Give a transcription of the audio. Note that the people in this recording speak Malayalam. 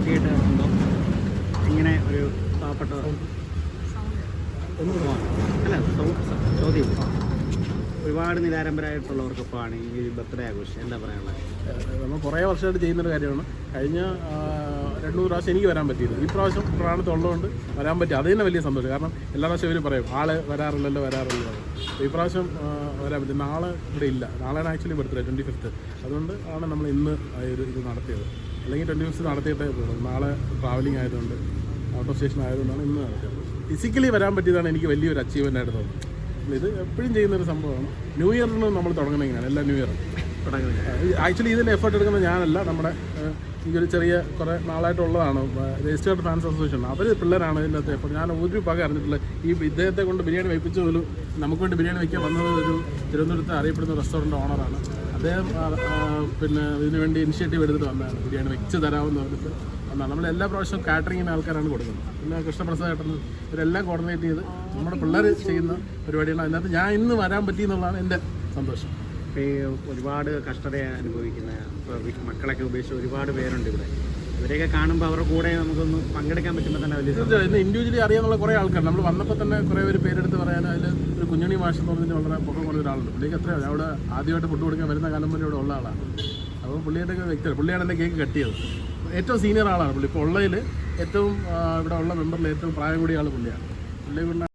പാർട്ടിയായിട്ട് ഇങ്ങനെ ഒരു പാവപ്പെട്ട അല്ല ചോദ്യം. ഒരുപാട് നിരാരംഭരായിട്ടുള്ളവർക്കൊപ്പമാണ് ഈ ഒരു ബർത്ത്ഡേ ആഘോഷം. എന്താ പറയാനുള്ളത്? നമ്മൾ കുറേ വർഷമായിട്ട് ചെയ്യുന്നൊരു കാര്യമാണ്. കഴിഞ്ഞ രണ്ടു മൂന്ന് പ്രാവശ്യം എനിക്ക് വരാൻ പറ്റിയത്. ഈ പ്രാവശ്യം പ്രാണത്തുള്ളതുകൊണ്ട് വരാൻ പറ്റി. അത് തന്നെ വലിയ സന്തോഷം. കാരണം എല്ലാ പ്രാവശ്യം ഇവർ പറയും ആൾ വരാറില്ലല്ലോ വരാറില്ലല്ലോ. അപ്പോൾ ഈ പ്രാവശ്യം ആ, വരാൻ പറ്റും നാളെ ഇവിടെ ഇല്ല. നാളെയാണ് ആക്ച്വലി ബർത്ത്ഡേ ട്വന്റി ഫിഫ്ത്ത് അതുകൊണ്ട് ആണ് നമ്മൾ ഇന്ന് ഒരു ഇത് നടത്തിയത്. അല്ലെങ്കിൽ ട്വന്റി ഫിഫ്ത്ത് നടത്തിയിട്ടേ പോകുള്ളൂ നാളെ ട്രാവലിംഗ് ആയതുകൊണ്ട് ഓട്ടോ സ്റ്റേഷൻ ആയതുകൊണ്ടാണ് ഇന്ന് നടത്തിയത്. ഫിസിക്കലി വരാൻ പറ്റിയതാണ് എനിക്ക് വലിയൊരു അച്ചീവ്മെന്റ് ആയിട്ട് തോന്നുന്നത്. ഇത് എപ്പോഴും ചെയ്യുന്നൊരു സംഭവമാണ്. ന്യൂ ഇയറിന് നമ്മൾ തുടങ്ങുന്നത് എങ്ങനെയാണ്? എല്ലാ ന്യൂ ഇയറും ആക്ച്വലി ഇതിൽ എഫേർട്ട് എടുക്കുന്ന ഞാനല്ല. നമ്മുടെ എനിക്കൊരു ചെറിയ കുറേ നാളായിട്ടുള്ളതാണ് രജിസ്റ്റേർഡ് ഫാൻസ് അസോസിയേഷൻ. അവർ പിള്ളേരാണ് ഇതിന്റെ അകത്ത് എഫേർട്ട് ഞാൻ ഒരു പക അറിഞ്ഞിട്ടില്ല. ഈ ഇദ്ദേഹത്തെ കൊണ്ട് ബിരിയാണി വയ്പ്പിച്ച പോലും നമുക്ക് വേണ്ടി ബിരിയാണി വയ്ക്കാൻ വന്നത് ഒരു തിരുവനന്തപുരത്ത് അറിയപ്പെടുന്ന റെസ്റ്റോറന്റ് ഓണറാണ് അദ്ദേഹം പിന്നെ ഇതിനുവേണ്ടി ഇനിഷ്യേറ്റീവ് എടുത്തിട്ട് വന്നതാണ്. ബിരിയാണി വെച്ച് തരാമെന്ന് പറഞ്ഞിട്ട് വന്നതാണ്. നമ്മൾ എല്ലാ പ്രാവശ്യവും കാറ്ററിങ്ങിന് ആൾക്കാരാണ് കൊടുക്കുന്നത്. പിന്നെ കൃഷ്ണപ്രസാദ് ഏട്ടൻ ഇവരെല്ലാം കോർഡിനേറ്റ് ചെയ്ത് നമ്മുടെ പിള്ളേർ ചെയ്യുന്ന പരിപാടികളാണ്. അതിനകത്ത് ഞാൻ ഇന്ന് വരാൻ പറ്റി എന്നുള്ളതാണ് എന്റെ സന്തോഷം. ഒരുപാട് കഷ്ടത അനുഭവിക്കുന്ന മക്കളൊക്കെ ഉപേക്ഷിച്ച് ഒരുപാട് പേരുണ്ട് ഇവിടെ. ഇവരെയൊക്കെ കാണുമ്പോൾ അവരുടെ കൂടെ നമുക്കൊന്ന് പങ്കെടുക്കാൻ പറ്റുമ്പോൾ തന്നെ വലിയ. തീർച്ചയായും. ഇൻഡിവിജ്വലി അറിയാനുള്ള കുറേ ആൾക്കാർ നമ്മൾ വന്നപ്പോൾ തന്നെ കുറേ പേര് പേരെടുത്ത് പറയാൻ അതിൽ ഒരു കുഞ്ഞണി മാഷം പറഞ്ഞിട്ട് വളരെ പുറം കുറേ ഒരാളുണ്ട്. പുള്ളിക്ക് എത്രയാണ് അവിടെ ആദ്യമായിട്ട് ഫുഡ് കൊടുക്കാൻ വരുന്ന കാലം വരെ ഇവിടെ ഉള്ള ആളാണ് അപ്പോൾ പുള്ളിയുടെ വ്യക്തിയാണ് പുള്ളിയാണ് എന്റെ കേക്ക് കട്ടിയത് ഏറ്റവും സീനിയർ ആളാണ് പുള്ളി. ഇപ്പോൾ ഉള്ളതിൽ ഏറ്റവും ഇവിടെ ഉള്ള മെമ്പറിൽ ഏറ്റവും പ്രായം കൂടിയ ആൾ പുള്ളിയാണ്. പുള്ളി